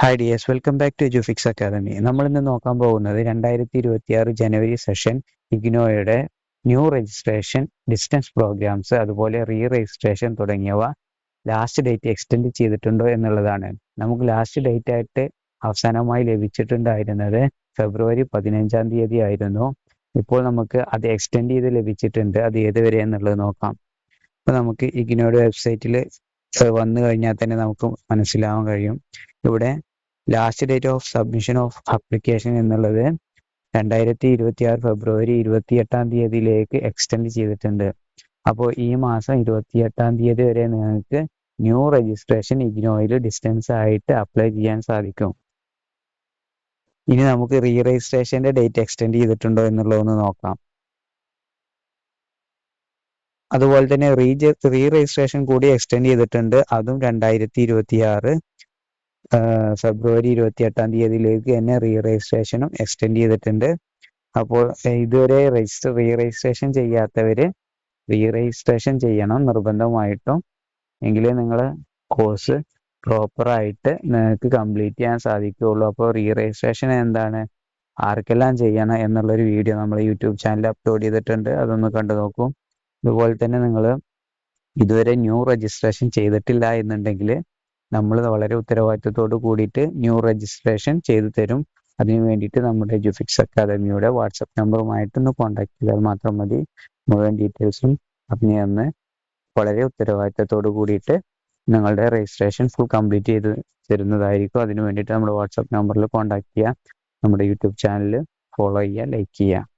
Hi dears welcome back to Edufix academy നമ്മൾ ഇന്ന് നോക്കാൻ പോകുന്നത് രണ്ടായിരത്തി ഇരുപത്തി ആറ് ജനുവരി സെഷൻ ഇഗ്നോയുടെ ന്യൂ രജിസ്ട്രേഷൻ ഡിസ്റ്റൻസ് പ്രോഗ്രാംസ് അതുപോലെ റീ രജിസ്ട്രേഷൻ തുടങ്ങിയവ ലാസ്റ്റ് ഡേറ്റ് എക്സ്റ്റെൻഡ് ചെയ്തിട്ടുണ്ടോ എന്നുള്ളതാണ്. നമുക്ക് ലാസ്റ്റ് ഡേറ്റ് ആയിട്ട് അവസാനമായി ലഭിച്ചിട്ടുണ്ടായിരുന്നത് ഫെബ്രുവരി പതിനഞ്ചാം തീയതി ആയിരുന്നു. ഇപ്പോൾ നമുക്ക് അത് എക്സ്റ്റെൻഡ് ചെയ്ത് ലഭിച്ചിട്ടുണ്ട്. അത് ഏതുവരെ എന്നുള്ളത് നോക്കാം. അപ്പോൾ നമുക്ക് ഇഗ്നോയുടെ വെബ്സൈറ്റിൽ വന്നു കഴിഞ്ഞാൽ തന്നെ നമുക്ക് മനസ്സിലാവാൻ കഴിയും. ഇവിടെ last date of submission of application എന്നുള്ളത് രണ്ടായിരത്തി ഇരുപത്തി ആറ് ഫെബ്രുവരി ഇരുപത്തി എട്ടാം തീയതിയിലേക്ക് എക്സ്റ്റെൻഡ് ചെയ്തിട്ടുണ്ട്. അപ്പോൾ ഈ മാസം ഇരുപത്തി എട്ടാം തീയതി വരെ നിങ്ങൾക്ക് ന്യൂ രജിസ്ട്രേഷൻ ഇഗ്നോയിൽ ഡിസ്റ്റൻസ് ആയിട്ട് അപ്ലൈ ചെയ്യാൻ സാധിക്കും. ഇനി നമുക്ക് റീ രജിസ്ട്രേഷന്റെ ഡേറ്റ് എക്സ്റ്റെൻഡ് ചെയ്തിട്ടുണ്ടോ എന്നുള്ളതൊന്ന് നോക്കാം. അതുപോലെ തന്നെ റീ റീ രജിസ്ട്രേഷൻ കൂടി എക്സ്റ്റെൻഡ് ചെയ്തിട്ടുണ്ട്. അതും രണ്ടായിരത്തി ഇരുപത്തി ആറ് ഫെബ്രുവരി ഇരുപത്തി എട്ടാം തീയതിയിലേക്ക് തന്നെ റീ രജിസ്ട്രേഷനും എക്സ്റ്റെൻഡ് ചെയ്തിട്ടുണ്ട്. അപ്പോൾ ഇതുവരെ രജിസ്റ്റർ റീ രജിസ്ട്രേഷൻ ചെയ്യാത്തവർ റീ രജിസ്ട്രേഷൻ ചെയ്യണം നിർബന്ധമായിട്ടും. എങ്കിലേ നിങ്ങൾ കോഴ്സ് പ്രോപ്പറായിട്ട് നിങ്ങൾക്ക് കംപ്ലീറ്റ് ചെയ്യാൻ സാധിക്കുകയുള്ളൂ. അപ്പോൾ റീ രജിസ്ട്രേഷൻ എന്താണ്? ആർക്കെല്ലാം ചെയ്യണം എന്നുള്ളൊരു വീഡിയോ നമ്മൾ യൂട്യൂബ് ചാനലിൽ അപ്ലോഡ് ചെയ്തിട്ടുണ്ട്. അതൊന്ന് കണ്ടു നോക്കും. അതുപോലെ തന്നെ നിങ്ങൾ ഇതുവരെ ന്യൂ രജിസ്ട്രേഷൻ ചെയ്തിട്ടില്ല എന്നുണ്ടെങ്കിൽ നമ്മൾ വളരെ ഉത്തരവാദിത്തത്തോട് കൂടിയിട്ട് ന്യൂ രജിസ്ട്രേഷൻ ചെയ്തു തരും. അതിനു വേണ്ടിയിട്ട് നമ്മുടെ എജുഫിക്സ് അക്കാദമിയുടെ വാട്സപ്പ് നമ്പറുമായിട്ടൊന്ന് കോൺടാക്ട് ചെയ്താൽ മാത്രം മതി. മുഴുവൻ ഡീറ്റെയിൽസും അതിനെ അന്ന് വളരെ ഉത്തരവാദിത്തത്തോട് കൂടിയിട്ട് നിങ്ങളുടെ രജിസ്ട്രേഷൻ ഫുൾ കംപ്ലീറ്റ് ചെയ്ത് തരുന്നതായിരിക്കും. അതിനു വേണ്ടിയിട്ട് നമ്മുടെ വാട്സപ്പ് നമ്പറിൽ കോൺടാക്ട് ചെയ്യുക നമ്മുടെ യൂട്യൂബ് ചാനൽ ഫോളോ ചെയ്യുക ലൈക്ക് ചെയ്യുക.